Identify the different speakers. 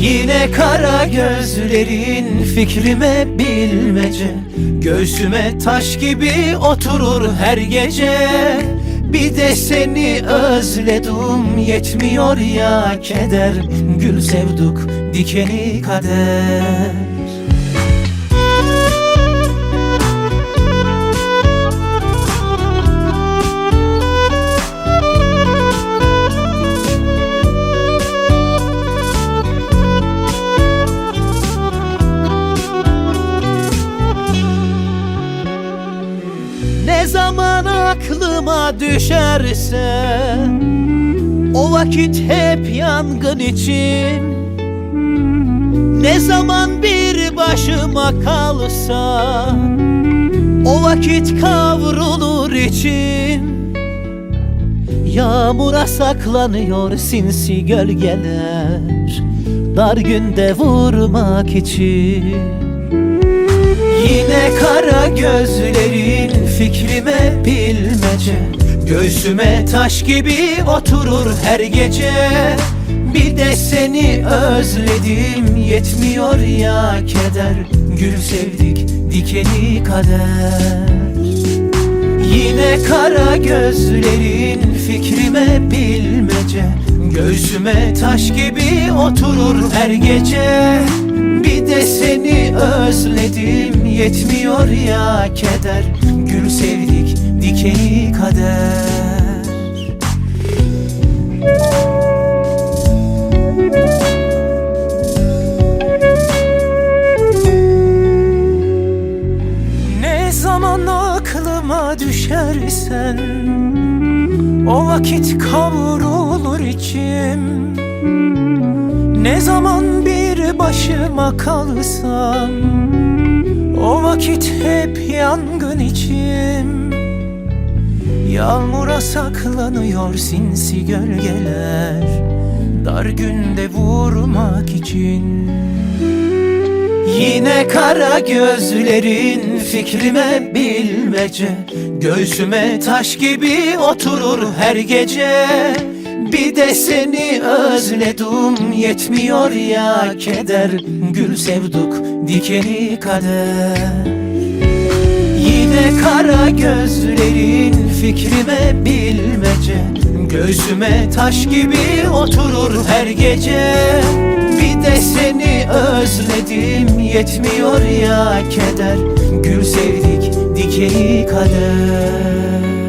Speaker 1: Yine kara gözlerin fikrime bilmece. Göğsüme taş gibi oturur her gece. Bir de seni özledim yetmiyor ya keder. Gül sevduk dikeni kader aklıma düşerse O vakit hep yangın için. Ne zaman bir başıma kalsa O vakit kavrulur için. Yağmura saklanıyor sinsi gölgeler Dar günde vurmak için. Yine kara gözlerin fikrime bilmece Göğsüme taş gibi oturur her gece. Bir de seni özledim yetmiyor ya keder. Gül sevdik dikeni kader. Yine kara gözlerin fikrime bilmece. Göğsüme taş gibi oturur her gece. Bir de seni özledim yetmiyor ya keder. Gül sevdik dikeni kader. Ne zaman aklıma düşersen O vakit kavrulur içim. Ne zaman bir başıma kalsam O vakit hep yangın içim Yağmura saklanıyor sinsi gölgeler. Dar günde vurmak için. Yine kara gözlerin fikrime bilmece. Göğsüme taş gibi oturur her gece. Bir de seni özledim yetmiyor ya keder. Gül sevduk dikeni kader. Yine kara gözlerin fikrime bilmece. Göğsüme taş gibi oturur her gece. Bir de seni özledim yetmiyor ya keder. Gül sevdik dikeni kader